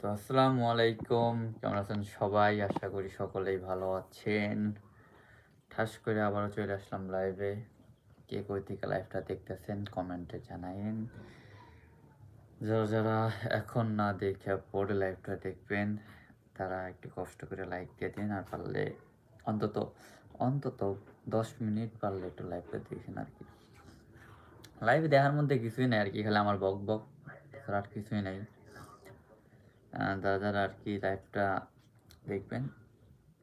তো আসসালামু আলাইকুম। কেমন আছেন সবাই? আশা করি সকলেই ভালো আছেন। ঠাস করে আবারও চলে আসলাম লাইভে কে কই থেকে লাইভটা দেখতেছেন কমেন্টে জানাইন। যারা যারা এখন না দেখে পরে লাইভটা দেখবেন, তারা একটু কষ্ট করে লাইক দিয়ে দিন, আর পারলে অন্তত অন্তত দশ মিনিট পারলে একটু লাইভটা দেখেন আর কি। লাইভে দেখার মধ্যে কিছুই নেই আর কি, খালি আমার বক বক আর কিছুই নেই। যারা আর কি লাইভটা দেখবেন।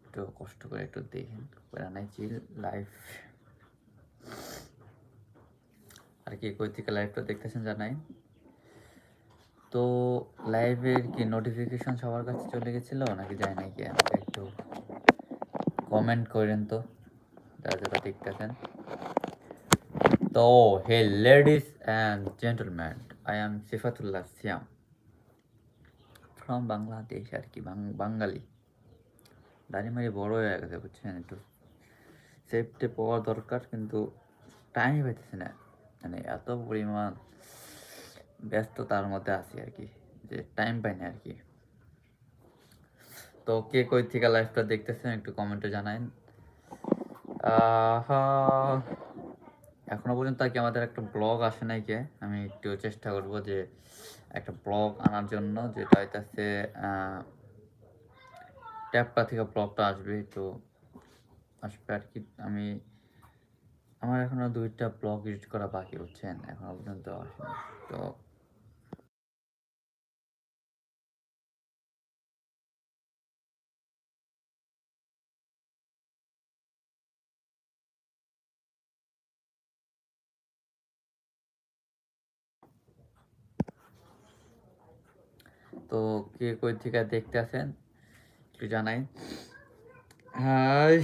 একটু কষ্ট করে একটু দেখেন। নাই চিল লাইভ আর কি কই থেকে লাইভটা দেখতেছেন জানাই। তো লাইভের কি নোটিফিকেশন সবার কাছে চলে গেছিল নাকি যায় নাকি একটু কমেন্ট করেন তো। যারা যারা দেখতেছেন। তো hey ladies and gentleman I am Sifatullah Siam from Bangladesh আর কি বাঙালি। দাঁড়ি মারি বড় হয়ে গেছে বুঝছেন একটু। সেফটি পাওয়া দরকার কিন্তু টাইম পাইতেছে না। মানে এত পরিমাণ ব্যস্ততার মধ্যে আছি আর কি যে টাইম পাই না আর কি। তো কে কই থেকে লাইভটা দেখতেছেন একটু কমেন্টে জানাইন। আহা, এখনও পর্যন্ত আর কি আমাদের একটা ব্লগ আসে নাই কে আমি একটু চেষ্টা করব যে একটা ব্লগ আনার জন্য, যেটা হইতাছে ট্যাপটা থেকে ব্লগটা আসবে। তো আসবে আর কি, আমি, আমার এখনও দুইটা ব্লগ ইউজ করা বাকি হচ্ছেন এখনও পর্যন্ত আসেনি। তো তো কে কই থেকে দেখতে আছেন? একটু জানাই। হাই।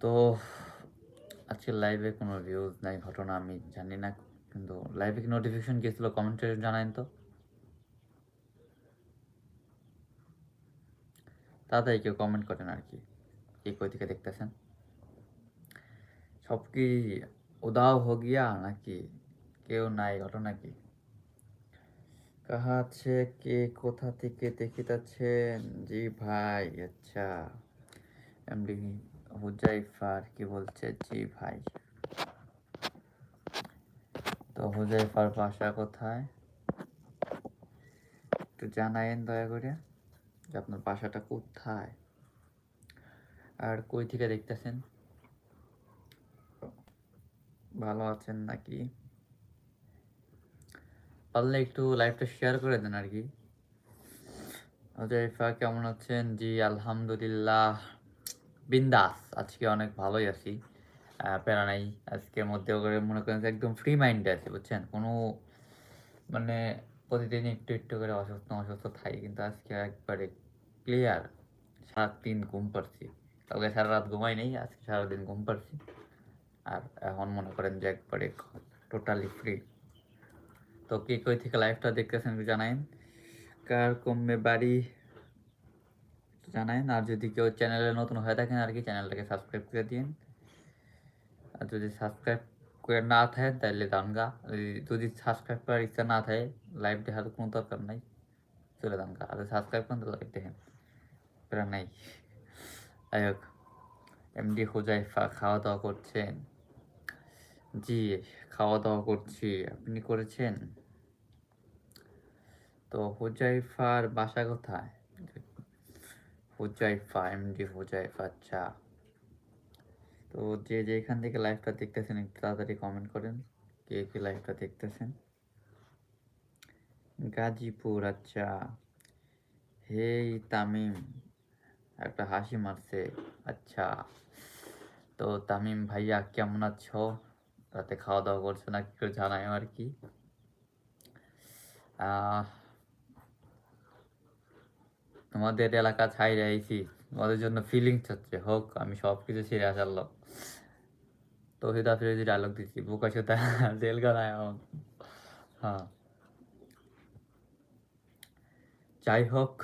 তো, আজকে লাইভে কোনো ভিউজ নাই, ঘটনা আমি জানি না, কিন্তু লাইভে কি নোটিফিকেশন গেছিল কমেন্টে জানাইন তো। তাড়াতাড়ি কেউ কমেন্ট করেন আর কি, কে কই থেকে দেখতেছেন? সব কি উদাও হো গিয়া নাকি কেউ নাই, ঘটনা কি? কাহা আছে কে কোথা থেকে দেখিতেছেন? জি ভাই আচ্ছা। এমডি হুজাইফার কি বলছে? জি ভাই। তো হুজাইফার বাসা কোথায়? একটু জানাইন দয়া করে যে আপনার বাসাটা কোথায়? আর কই থেকে দেখতেছেন? ভালো আছেন নাকি? পারলে একটু লাইভটা শেয়ার করে দেন আর কি। হুজাইফা কেমন আছেন? জি, আলহামদুলিল্লাহ। বিন্দাস, আজকে অনেক ভালোই আছি। প্যারা নাই। আজকের মধ্যে করে মনে করেন একদম ফ্রি মাইন্ডে আছি, বুঝছেন? কোনো মানে প্রতিদিন একটু একটু করে অসুস্থ অসুস্থ থাকি কিন্তু আজকে একবারে ক্লিয়ার সাত দিন ঘুম পারছি কালকে সারা রাত ঘুমাই নেই, আজকে সারাদিন ঘুম পারছি আর এখন মনে করেন যে একবারে টোটালি ফ্রি তো কে কই থেকে লাইভটা দেখতেছেন জানাইন। কার কমবে বাড়ি জানাইন। আর যদি কেউ চ্যানেলে নতুন হয়ে থাকেন আর কি চ্যানেলটাকে সাবস্ক্রাইব করে দিন। আর যদি সাবস্ক্রাইব করে না থাকে তাহলে দানগা যদি সাবস্ক্রাইব করার ইচ্ছা না থাকে লাইভ দেখার কোনো দরকার নাই। চলে দানগা আর সাবস্ক্রাইব করেন তো লাইভ দেখেন। নাই। যাই হোক এমডি হুজাইফা খাওয়া দাওয়া করছেন। জি খাওয়া দাওয়া করছি। আপনি করেছেন? তো হুজাইফার বাসা কোথায়? হুজাইফা এমডি হুজাইফা আচ্ছা। তো যে যেখান থেকে লাইভটা দেখতেছেন, একটু তাড়াতাড়ি কমেন্ট করেন। কে কে লাইভটা দেখতেছেন? গাজীপুর আচ্ছা। হেই, তামিম, একটা হাসি মারছে। আচ্ছা। তো তামিম ভাইয়া, কেমন আছো? রাতে খাওয়া দাওয়া করছে না, কি করে জানাই আর কি? তোমাদের এলাকা ছাই আইছি, তোমাদের জন্য ফিলিংস হচ্ছে। হোক, আমি সব কিছু ছেড়ে হিদা ফিরে ডায়লগ দিচ্ছি বুকা সুতা, জেলখানায় হ্যাঁ। যাই হোক,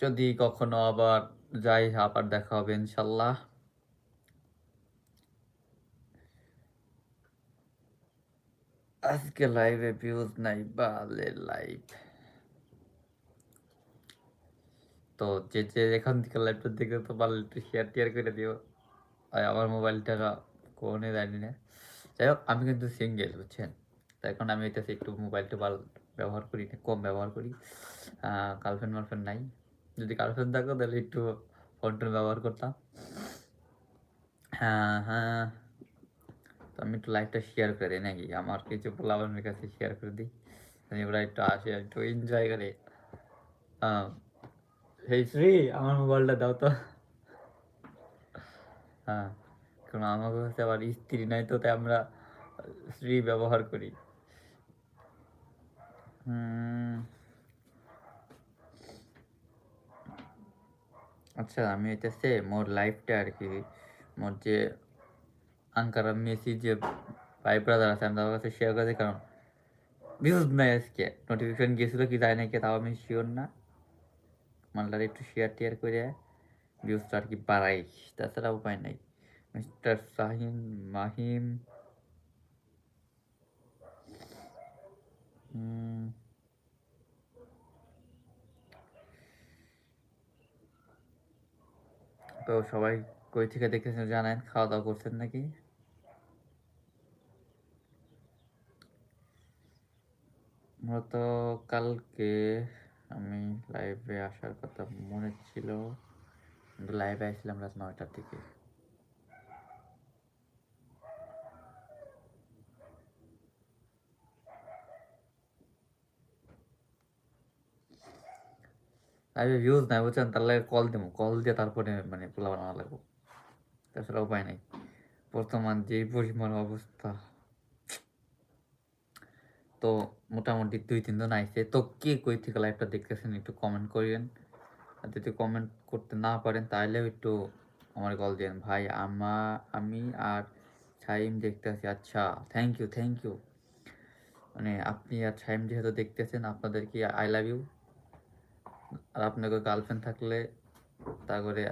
যদি কখনো আবার যাই, আবার দেখা হবে ইনশাল্লাহ। আজকে লাইভে ভিউজ নাই, বালে লাইভ তো যে যে এখান থেকে লাইভটা দেখে তো পারলে একটু শেয়ার টিয়ার করে দিও। আর আমার মোবাইলটা কোনে জানি না। যাই হোক, আমি কিন্তু সিঙ্গেল বুঝছেন? তো এখন আমি এটা একটু মোবাইলটা ভালো ব্যবহার করি, না, কম ব্যবহার করি। গার্লফ্রেন্ড মার্লফ্রেন্ড নাই। যদি গার্লফ্রেন্ড থাকো, তাহলে একটু ফোন ব্যবহার করতাম। হ্যাঁ হ্যাঁ। তো আমি একটু লাইভটা শেয়ার করে দিই নাকি? আমার কিছু পোলাবানের কাছে শেয়ার করে দিই। মানে ওরা একটু আসে একটু এনজয় করে। সেই শ্রী আমার মোবাইলটা দাও তো। হ্যাঁ কারণ আমার কাছে আবার স্ত্রী নাই তো তাই আমরা শ্রী ব্যবহার করি। আচ্ছা আমি হইতেছে মোর লাইফটা আর কি মোর যে আঙ্কার মেসি যে ভাই ব্রাদার আছে, আমি তাদের কাছে শেয়ার করেছি কারণ ভিউজ নাই আজকে। নোটিফিকেশন গেছিল কি যায় নাকি তাও আমি শিওর না। মালটার একটু শেয়ার টিয়ার করে ভিউজটা আর কি বাড়াই, তাছাড়া উপায় নাই। মিস্টার শাহিন, মাহিম তো সবাই কই থেকে দেখেছেন জানেন খাওয়া দাওয়া করছেন নাকি? মূলত কালকে আমি লাইভে আসার কথা মনে ছিল। কিন্তু লাইভে আসছিলাম রাত নয়টার দিকে। লাইভে ভিউজ নাই, বুঝছেন? তাহলে কল দেবো কল দিয়ে তারপরে মানে পোলা বানানো লাগবো। তাছাড়া উপায় নাই। বর্তমান যে পরিমাণ অবস্থা, তো মোটামুটি দুই তিনজন আইছে। তো কে কই থেকে লাইভটা দেখতেছেন একটু কমেন্ট করিয়েন। আর যদি কমেন্ট করতে না পারেন তাহলেও একটু আমার কল দিন ভাই, আমা, আমি আর ছাইম দেখতেছি আচ্ছা থ্যাংক ইউ থ্যাংক ইউ মানে আপনি আর ছাইম যেহেতু দেখতেছেন, আপনাদেরকে আই লাভ ইউ আর আপনাকে গার্লফ্রেন্ড থাকলে তারপরে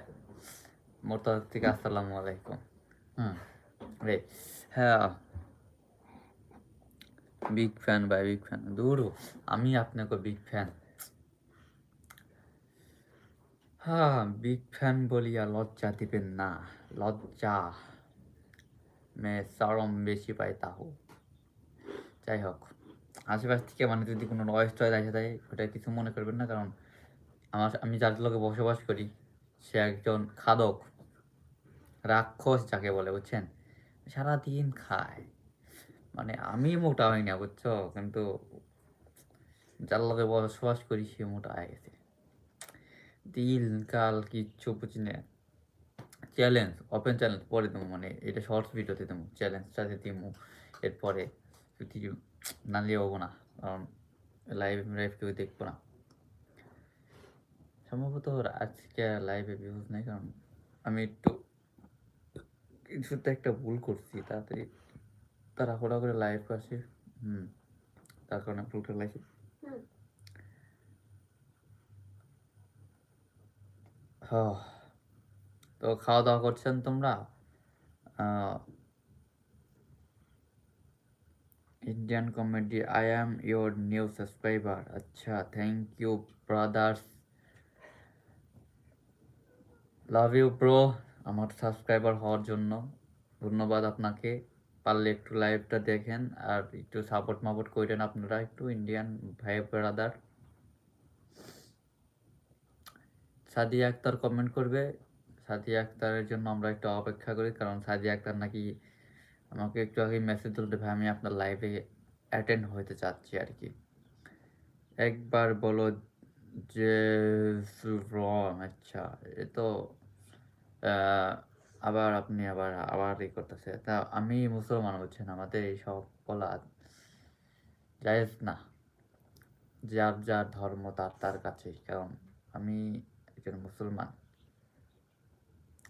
মোর তরফ থেকে আসসালামু আলাইকুম। হুম। রে হ্যাঁ। বিগ ফ্যান ভাই বিগ ফ্যান দূর আমি আপনাকে বিগ ফ্যান হ্যাঁ বিগ ফ্যান বলিয়া লজ্জা দিবেন না। লজ্জা। মে চরম বেশি পাই তাহু। যাই হোক আশেপাশ থেকে মানে যদি কোনো নয়েজ টয়েজ আসে তাই ওটা কিছু মনে করবেন না কারণ আমার আমি যার লোকে বসবাস করি সে একজন খাদক। রাক্ষস যাকে বলে, বুঝছেন? সারাদিন খায়। মানে আমি মোটা হই না বুঝছ? কিন্তু যার বসবাস করি সে মোটা হয়ে গেছে। দিন কাল কিচ্ছু বুঝি না। চ্যালেঞ্জ ওপেন চ্যালেঞ্জ পরে দেবো মানে এটা শর্টস ভিডিওতে দেবো। চ্যালেঞ্জটা দেবো এরপরে কিছু না হব না, কারণ লাইভ লাইভ কেউ দেখব না। সম্ভবত আজকে লাইভে ভিউজ নেই, কারণ আমি একটু কিছুতে একটা ভুল করছি তাড়াতাড়ি তাড়াহুড়া করে লাইভ আসে। হুম তার কারণে ভুলটা লাগছে হ্যাঁ তো খাওয়া দাওয়া করছেন তোমরা? Indian comedy I am your new subscriber আচ্ছা thank you brothers love you bro আমার সাবস্ক্রাইবার হওয়ার জন্য। ধন্যবাদ আপনাকে। পারলে একটু লাইভটা দেখেন আর একটু সাপোর্ট মাপোর্ট করেন আপনারা একটু ইন্ডিয়ান ভাই ব্রাদার সাদিয়া আক্তার কমেন্ট করবে। সাদিয়া আক্তারের জন্য আমরা একটু অপেক্ষা করি, কারণ সাদিয়া আক্তার নাকি আমাকে একটু আগে মেসেজ তুলতে ভাই, আমি আপনার লাইভে অ্যাটেন্ড হতে চাচ্ছি আর কি। একবার বলো যে আচ্ছা এ তো আবার আপনি আবার আবার ই করতেছে। তা আমি মুসলমান, বুঝছেন? আমাদের এই সব বলা জায়েজ না। যার যার ধর্ম, তার তার কাছে। কারণ আমি একজন মুসলমান।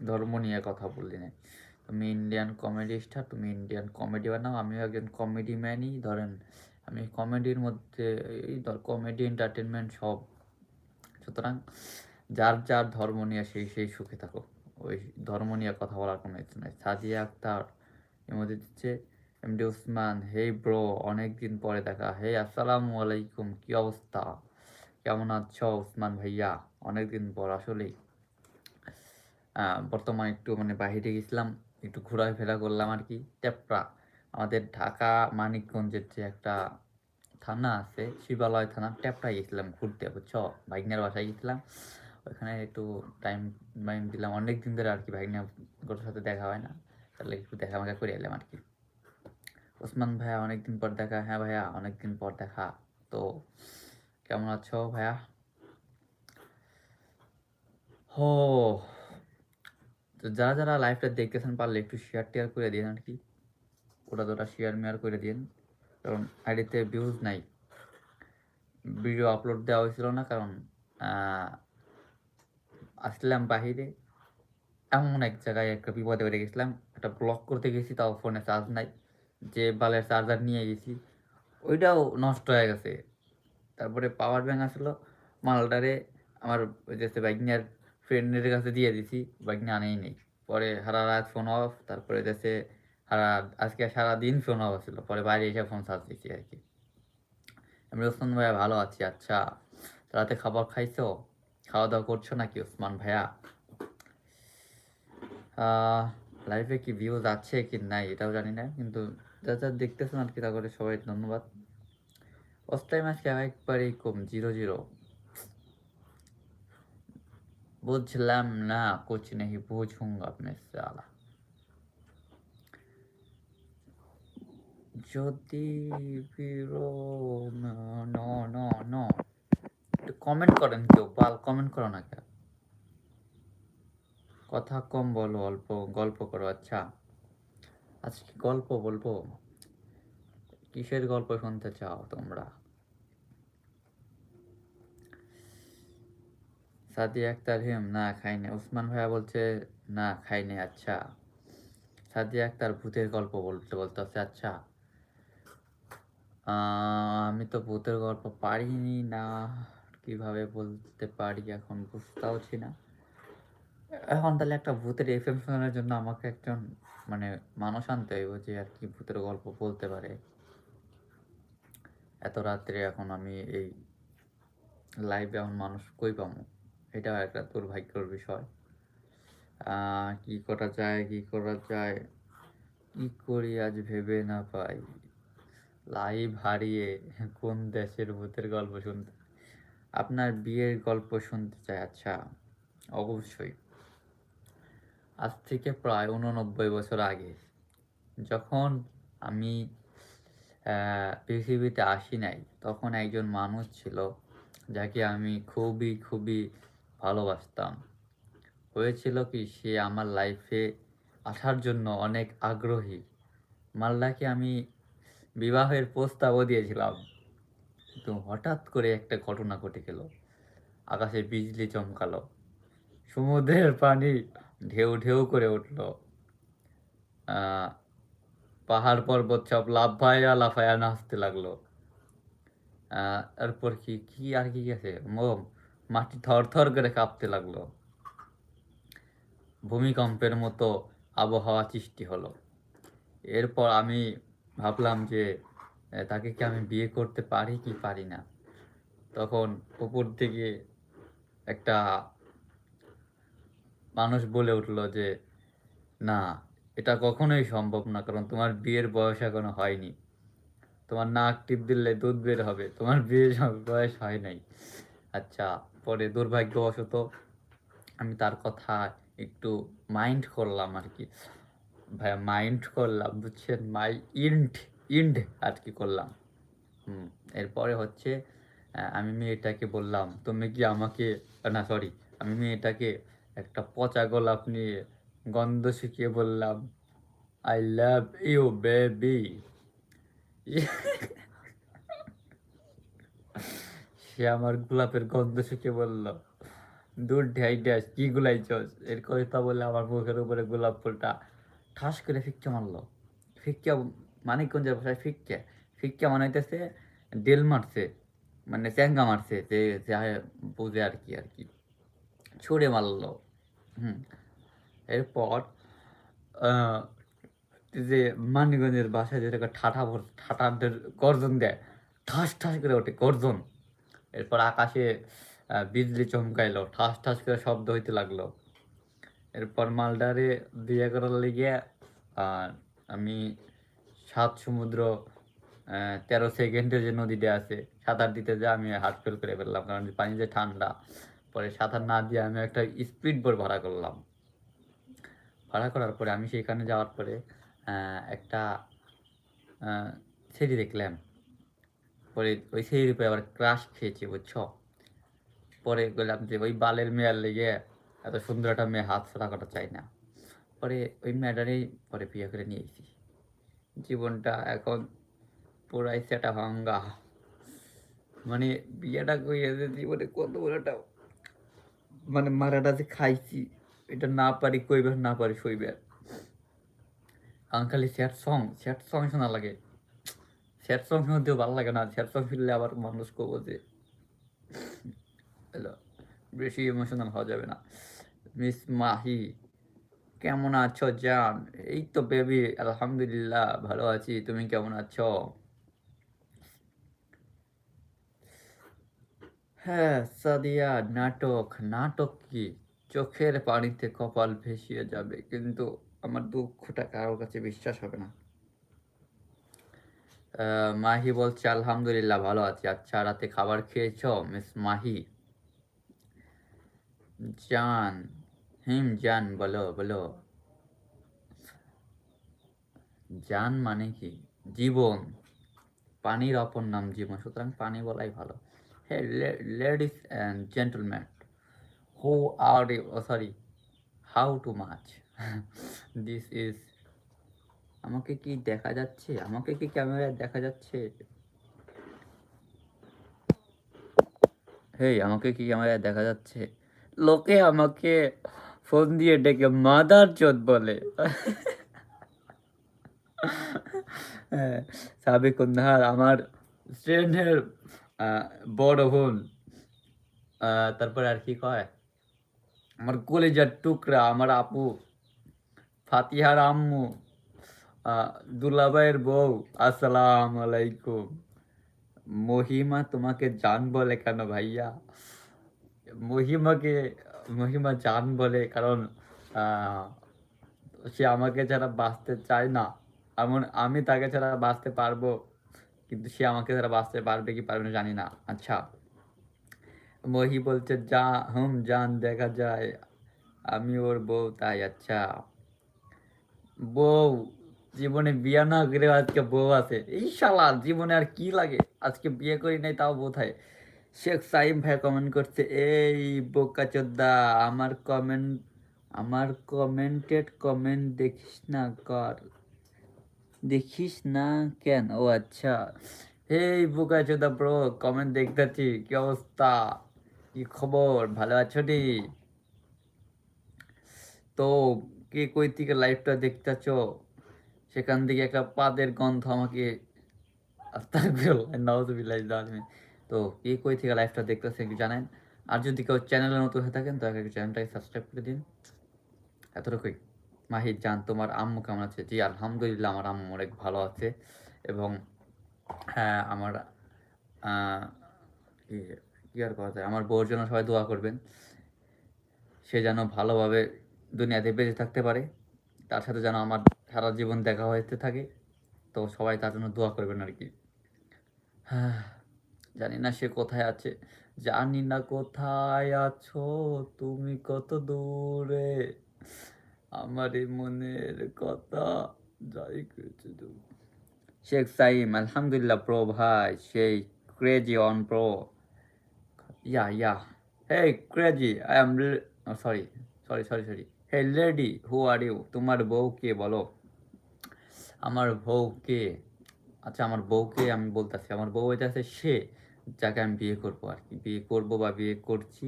ধর্ম নিয়ে কথা বললি না। তুমি ইন্ডিয়ান কমেডি স্টার তুমি ইন্ডিয়ান কমেডি বানাও। আমিও একজন কমেডি ম্যানই। ধরেন, আমি কমেডির মধ্যে, এই ধর কমেডি এন্টারটেনমেন্ট সব। সুতরাং যার যার ধর্ম নিয়ে সেই সেই সুখে থাকো ওই ধর্ম নিয়ে কথা বলার কোনো ইচ্ছে নাই। সাজিয়া আক্তার এর দিচ্ছে, এমডি উসমান হেই ব্রো, অনেকদিন পরে দেখা। হে আসসালামু আলাইকুম, কি অবস্থা? কেমন আছো উসমান ভাইয়া? অনেকদিন পর আসলেই। বর্তমানে একটু মানে বাহিরে গেছিলাম, একটু ঘোরাফেরা করলাম আর কি টেপরা আমাদের ঢাকা মানিকগঞ্জের যে একটা থানা আছে, শিবালয় থানা টেপরা গেছিলাম ঘুরতে, বুঝছ? ভাইগনার বাসায় গেছিলাম। ওখানে একটু টাইম টাইম দিলাম। অনেক দিন ধরে আর কি ভাইগনার সাথে দেখা হয় না। তাহলে একটু দেখা মাখা করে এলাম আর কি। ওসমান ভাইয়া অনেকদিন পর দেখা। হ্যাঁ ভাইয়া, অনেকদিন পর দেখা। তো কেমন আছো ভাইয়া? হো, তো যারা যারা লাইভটা দেখতেছেন, পারলে একটু শেয়ার টেয়ার করে দিন আর কি। ওটা তোটা শেয়ার মেয়ার করে দিন কারণ আইডিতে ভিউজ নাই। ভিডিও আপলোড দেওয়া হয়েছিল না, কারণ আসলাম বাহিরে। এমন এক জায়গায় একটা বিপদে পড়ে গেছিলাম। একটা ব্লক করতে গেছি, তাও ফোনে চার্জ নাই। যে বালের চার্জার নিয়ে গেছি, ওইটাও নষ্ট হয়ে গেছে। তারপরে পাওয়ার ব্যাঙ্ক আসলো, মালটারে আমার যে বাইকনিয়ার ফ্রেন্ডের কাছে দিয়ে দিছি বাইক আনেই নেই। পরে সারা রাত ফোন অফ তারপরে দেশে সারা আজকে সারা দিন ফোন অফ ছিল পরে বাইরে এসে ফোন চার্জ দিছি আর কি। আমি ওসমান ভাইয়া, ভালো আছি আচ্ছা। রাতে খাবার খাইছো? খাওয়া দাওয়া করছ নাকি ওসমান ভাইয়া? লাইভে কি ভিউজ আছে কি নাই এটাও জানি না, কিন্তু যা যা দেখতেছেন আর কি তা করে সবাই ধন্যবাদ। অফ মাস আজকে একবারেই কম জিরো জিরো বুঝলাম না কুছ নেই বুঝুঙ্গা আপনি সালা। যদি বিরো ন ন ন। কমেন্ট করেন কেউ বাল কমেন্ট করো না কেউ। কথা কম বলো অল্প গল্প করো আচ্ছা। আজকে গল্প বলব? কিসের গল্প শুনতে চাও তোমরা? সাদিয়া আক্তার হিম না খাইনি। উসমান ভাইয়া বলছে না খাইনি আচ্ছা। সাদিয়া আক্তার ভূতের গল্প বলতে বলতেছে আচ্ছা। আহ, আমি তো ভূতের গল্প পারিনি না। কীভাবে বলতে পারি এখন বুঝতেও পারছি না। এখন তাহলে একটা ভূতের এফএম শোনানোর জন্য আমাকে একজন মানে মানুষ আনতে হইব যে আর কি ভূতের গল্প বলতে পারে। এত রাত্রে এখন আমি এই লাইভে এখন মানুষ কই পাবো এটাও একটা দুর্ভাগ্যর বিষয়। কি করা যায়, কি করা যায়, কি করি আজ ভেবে না পাই। লাইভ হারিয়ে কোন দেশের ভূতের গল্প শুনতে আপনার বিয়ের গল্প শুনতে চাই আচ্ছা অবশ্যই। আজ থেকে প্রায় উননব্বই বছর আগে, যখন আমি পৃথিবীতে আসি নাই, তখন একজন মানুষ ছিল যাকে আমি খুবই খুবই ভালোবাসতাম। হয়েছিল কি, সে আমার লাইফে আসার জন্য অনেক আগ্রহী। মাল্লাকে আমি বিবাহের প্রস্তাবও দিয়েছিলাম। কিন্তু হঠাৎ করে একটা ঘটনা ঘটে গেল। আকাশে বিজলি চমকালো। সমুদ্রের পানি ঢেউ ঢেউ করে উঠল। পাহাড় পর্বত সব লাফায়া লাফায়া নাচতে লাগল। আহ, তারপর কি কি আর কি গেছে? মোম মাটি থর থর করে কাঁপতে লাগল। ভূমিকম্পের মতো আবহাওয়া সৃষ্টি হলো। এরপর আমি ভাবলাম যে তাকে কি আমি বিয়ে করতে পারি কি পারি না? তখন উপর থেকে একটা মানুষ বলে উঠল যে, না, এটা কখনোই সম্ভব না, কারণ তোমার বিয়ের বয়স এখনও হয়নি। তোমার নাক টিপ দিলে দুধ বের হবে, তোমার বিয়ের বয়স হয় নাই। আচ্ছা পরে দুর্ভাগ্যবশত আমি তার কথা একটু মাইন্ড করলাম আর কি। ভাইয়া মাইন্ড করলাম, বুঝছেন? মাই ইন্ড ইন্ড আর কি করলাম। হুম। এরপরে হচ্ছে আমি মেয়েটাকে বললাম তুমি কি আমাকে না সরি আমি মেয়েটাকে একটা পচা গোলাপ নিয়ে গন্ধ শিখিয়ে বললাম আই লাভ ইউ বেবি সে আমার গোলাপের গন্ধ শিখে বলল দূর ঢাই ড্যাস কি গুলাইছস? এর কথা বলে আমার মুখের উপরে গোলাপ ফুলটা ঠাস করে ফিক্কা মারলো। ফিক্কা মানিকগঞ্জের ভাষায় ফিক্কা। ফিক্কা মানাইতেছে ডেল মারছে মানে চ্যাঙ্গা মারছে, যে, যা বুঝে আর কি আর কি। ছুঁড়ে মারলো। হুম। এরপর যে মানিগঞ্জের বাসায় যেটাকে ঠাঠা ভর ঠাঠাদের গর্জন দেয়, ঠাস ঠাস করে ওঠে, গর্জন। এরপর আকাশে বিজলি চমকাইলো, ঠাস ঠাস করে শব্দ হইতে লাগল। এরপর মালডারে বিয়ে করার লিগে আমি সাত সমুদ্র তেরো সেকেন্ডের যে নদীটা আছে, সাঁতার দিতে যা আমি হার্ট ফেল করে ফেললাম, কারণ পানি যে ঠান্ডা, পরে সাঁতার না দিয়ে আমি একটা স্পিড বোট ভাড়া করলাম। ভাড়া করার পরে আমি সেখানে যাওয়ার পরে একটা সিঁড়ি দেখলাম। পরে ওই সিঁড়ির উপরে আবার ক্রাশ খেয়েছি, বুঝছ? পরে বললাম যে ওই বালের মেয়ের লেগে এত সুন্দর একটা মেয়ে হাত ছাড়া করা চাই না। পরে ওই মেয়েটারই পরে বিয়ে করে নিয়েছি জীবনটা এখন পুরাই সেটা ভাঙ্গা। মানে বিয়েটা করিয়েছে জীবনে কত বড় একটা মানে মারাটা যে খাইছি, এটা না পারি কইবার, না পারি সইবার। কারণ খালি স্যাড সং স্যাড সং শোনা লাগে। স্যাড সং শুনতেও ভালো লাগে না স্যাড সং শুনলে আবার মানুষ কবো যে বেশি ইমোশনাল হওয়া যাবে না। মিস মাহি কেমন আছো? জান এই তো বেবি আলহামদুলিল্লাহ ভালো আছি। তুমি কেমন আছো? হ্যাঁ সাদিয়া, নাটক নাটক কি? চোখের পানিতে কপাল ভেসিয়ে যাবে, কিন্তু আমার দুঃখটা কারোর কাছে বিশ্বাস হবে না। মাহি বলছে, আলহামদুলিল্লাহ, ভালো আছি। আচ্ছা রাতে খাবার খেয়েছো, মিস মাহি? জান হিম জান, বলো বলো। জান মানে কি? জীবন। পানির অপর নাম জীবন, সুতরাং পানি বলাই ভালো। হ্যাঁ ladies and gentleman, who are sorry, how to much. This is, আমাকে কি দেখা যাচ্ছে? আমাকে কি ক্যামেরায় দেখা যাচ্ছে? হেই, আমাকে কি ক্যামেরায় দেখা যাচ্ছে? লোকে আমাকে ফোন দিয়ে ডেকে মাদার চোদ বলে। হ্যাঁ, সাবেক আমার ফ্রেন্ডের বড় বোন। তারপরে আর কি কয়? আমার কলেজার টুকরা আমার আপু ফাতিহার আম্মু আহ, দুলাভাইয়ের বউ আসসালাম আলাইকুম। মহিমা তোমাকে জান বলে কেন ভাইয়া? মহিমাকে মহিমা জান বলে, কারণ সে আমাকে ছাড়া বাঁচতে চায় না। এমন আমি তাকে ছাড়া বাঁচতে পারব, কিন্তু সে আমাকে ছাড়া বাঁচতে পারবে কি পারবে না জানি না। আচ্ছা মহি বলছে, যা, হুম, জান, দেখা যায়। আমি ওর বউ, তাই আচ্ছা। বউ, জীবনে বিয়ে না করে আজকে বউ আছে। এই শালা, জীবনে আর কি লাগে? আজকে বিয়ে করি নাই, তাও বোধ শেখ সাইম ভাই কমেন্ট করছে, এই বোকা চোদ্দা, আমার কমেন্ট আমার কমেন্টেড কমেন্ট দেখিস না, কর। দেখিস না কেন? ও আচ্ছা। এই বোকা চোদ্দা ব্রো কমেন্ট দেখতেছি, কি অবস্থা? কি খবর? ভালো আছো নি? তো কে কই থেকে লাইভটা দেখতেছ? সেখান থেকে একটা পাদের গন্ধ আমাকে নাউজুবিল্লাহ জালিমিন তো কে কই থেকে লাইভটা দেখতেছে একটু জানেন। আর যদি কেউ চ্যানেলে নতুন হয়ে থাকেন তাহলে চ্যানেলটাকে সাবস্ক্রাইব করে দিন। এতটুকুই। মাহির জান তোমার আম্মু কেমন আছে? জি আলহামদুলিল্লাহ আমার আম্মু অনেক ভালো আছে। এবং হ্যাঁ আমার কি আর কথা আমার বউর জন্য সবাই দোয়া করবেন। সে যেন ভালোভাবে দুনিয়াতে বেঁচে থাকতে পারে। তার সাথে যেন আমার সারা জীবন দেখা হতে থাকে। তো সবাই তার জন্য দোয়া করবেন আর কি। হ্যাঁ, জানি না সে কোথায় আছে। জানি না কোথায় আছো, তুমি কত দূরে? আমার এই মনের কথা, যাই করেছে শেখ সাইম, আলহামদুলিল্লাহ প্রো ভাই, সেই crazy on pro yeah yeah. Hey crazy I am sorry sorry sorry sorry hey lady who are you তোমার বউ কে বলো? আমার বউ কে? আচ্ছা আমার বউকে আমি বলতেছি। আমার বউ এটা আছে সে। যাকে আমি বিয়ে করব আর কি। বিয়ে করব বা বিয়ে করছি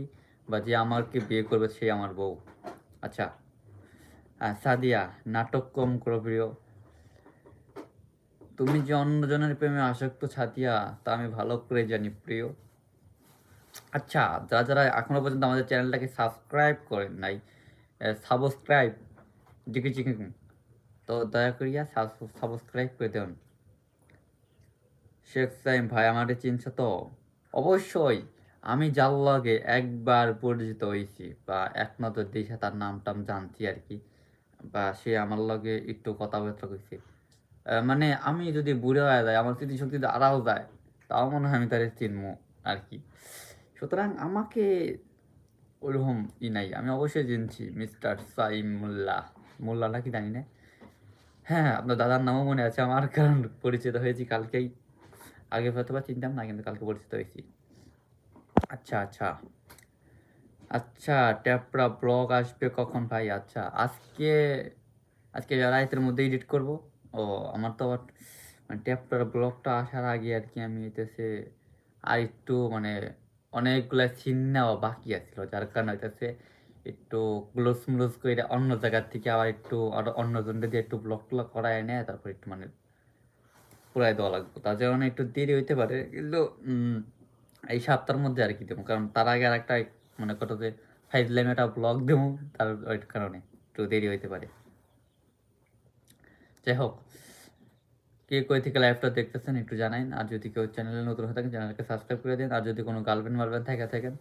বা যে আমাকে বিয়ে করবে সে আমার বউ। আচ্ছা সাদিয়া, নাটক কম করো প্রিয়। তুমি যে অন্যজনের প্রেমে আসক্ত ছাতিয়া তা আমি ভালো করে জানি প্রিয়। আচ্ছা যারা যারা এখনও পর্যন্ত আমাদের চ্যানেলটাকে সাবস্ক্রাইব করেন নাই সাবস্ক্রাইব জিকি চিকি তো দয়া করিয়া সাবস্ক্রাইব করে দেন। শেখ সাইম ভাই আমাকে চিনছে তো? অবশ্যই। আমি যার লগে একবার পরিচিত হয়েছি বা এক নজর দেখে তার নাম টাম জানছি আর কি বা সে আমার লগে একটু কথাবার্তা আহ, মানে আমি যদি বুড়ে হয়ে যায় আমার স্মৃতিশক্তি যদি আড়াও যায় তাও মনে হয় আমি তারে চিনবো আর কি। সুতরাং আমাকে ওরকম ই নাই আমি অবশ্যই চিনছি মিস্টার সাইম মোল্লা মোল্লা নাকি জানি না? হ্যাঁ আপনার দাদার নামও মনে আছে আমার কারণ পরিচিত হয়েছি কালকেই। আগে হয়তো বা চিনতাম, না কিন্তু কালকে পরিচিত হয়েছি। আচ্ছা আচ্ছা। আচ্ছা ট্যাপরা ব্লগ আসবে কখন ভাই? আচ্ছা আজকে আজকে রাতের মধ্যে এডিট করব। ও, আমার তো আবার মানে ট্যাপটার ব্লগটা আসার আগে আর কি আমি হইতেছে আর একটু মানে অনেকগুলা সিন নেওয়া বাকি আছিল, যার কারণে হইতেছে একটু ক্লোজ মুলোজ করে অন্য জায়গার থেকে আবার একটু, আরও অন্য জনদের দিয়ে একটু ব্লগ ট্লগ করায় এনে তারপর একটু মানে পুরাই দেওয়া লাগবে তার জন্য একটু দেরি হইতে পারে, কিন্তু এই সপ্তাহের মধ্যে আর কি দেবো। কারণ তার আগে আর একটা মানে কত যে ফাইভ লাইন একটা ব্লগ দেবো, তার ওই কারণে একটু দেরি হইতে পারে। যাই হোক, কে কই থেকে লাইভটা দেখতেছেন একটু জানাইন। আর যদি কেউ চ্যানেলে নতুন হয়ে থাকেন চ্যানেলকে সাবস্ক্রাইব করে দিন। আর যদি কোনো গার্লফ্রেন্ড মারবেন থাকে, থাকেন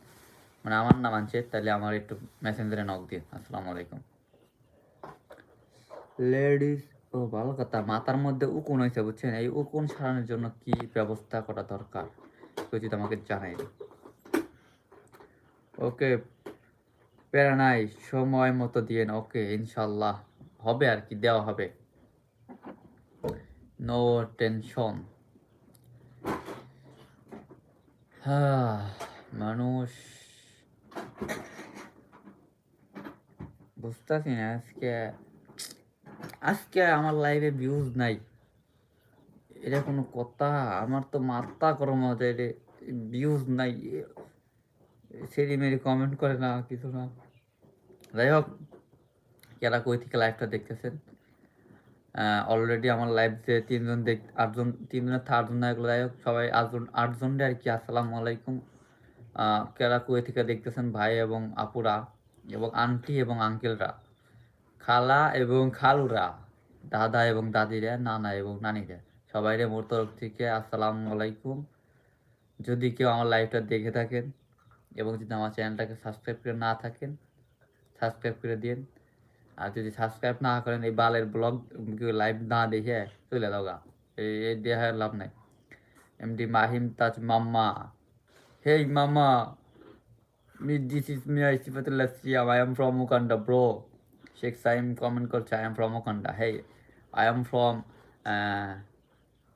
মানে আমার নাম আনছে, তাহলে আমার একটু মেসেঞ্জারে নক দিন আসসালামু আলাইকুম। লেডিস ও, ভালো কথা। মাথার মধ্যে উকুন হয়েছে বুঝছেন? এই উকুন সারানোর জন্য কি ব্যবস্থা করা দরকার? যদি আমাকে জানাই ওকে, প্যারা নাই, সময় মতো দিয়ে ওকে, ইনশাল্লাহ। হবে আর কি, দেওয়া হবে। নো টেনশন হ্যাঁ মানুষ বুঝতেছি না আজকে। আজকে আমার লাইভে ভিউজ নাই। এটা কোনো কথা, আমার তো মাথা গরম হতে ভিউজ নাই। সেরি মেরি কমেন্ট করে না কিছু না। যাই হোক যারা কই থেকে লাইভটা দেখতেছেন? অলরেডি আমার লাইভ যে তিনজন দেখ, আটজন, তিনজনের আটজন না যাই হোক, সবাই আটজন আটজনরে আর কি, আসসালামু আলাইকুম। যারা কুয়ে থেকে দেখতেছেন ভাই এবং আপুরা এবং আন্টি এবং আঙ্কেলরা খালা এবং খালুরা, দাদা এবং দাদিরা, নানা এবং নানিরা। সবাইরে মোর তরফ থেকে আসসালামু আলাইকুম। যদি কেউ আমার লাইভটা দেখে থাকেন এবং যদি আমার চ্যানেলটাকে সাবস্ক্রাইব করে না থাকেন, সাবস্ক্রাইব করে দিন আর যদি সাবস্ক্রাইব না করেন, এই বালের ব্লগ লাইভ না দেখে চলে দাও গা এই দেখার লাভ নাই। এমডি মাহিম তাজ মাম্মা। হেই মামা me this is me, I Sifatullah Siyam, I am from Uganda bro. Sheikh Saim comment করছে I am from Uganda hey I am from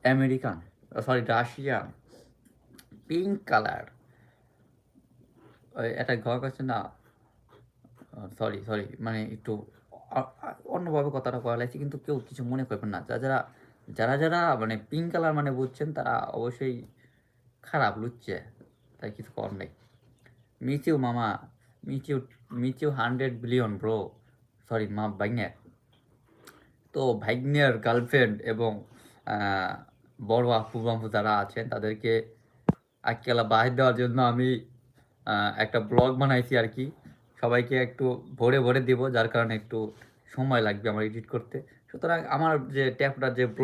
American sorry Russian pink colour ওই একটা ঘর করছে না সরি সরি মানে একটু অন্যভাবে কথাটা করা লাগছে, কিন্তু কেউ কিছু মনে করবেন না। যারা যারা যারা যারা মানে পিঙ্ক কালার মানে বুঝছেন, তারা অবশ্যই খারাপ লুচ্ছে তাই কিছু কর নেই। মিচিউ মামা। মিচিউ মিচিউ হান্ড্রেড বিলিয়ন ব্রো সরি, মা ভাগ্নের তো ভাগ্নের গার্লফ্রেন্ড এবং বড় আপু বাম্পু যারা আছেন, তাদেরকে আজকালা বাহির দেওয়ার জন্য আমি একটা ব্লগ বানাইছি আর কি। সবাইকে একটু ভরে ভরে দিব, যার কারণে একটু সময় লাগবে আমার এডিট করতে। সুতরাং আমার যে ট্যাপটা যে ব্লগ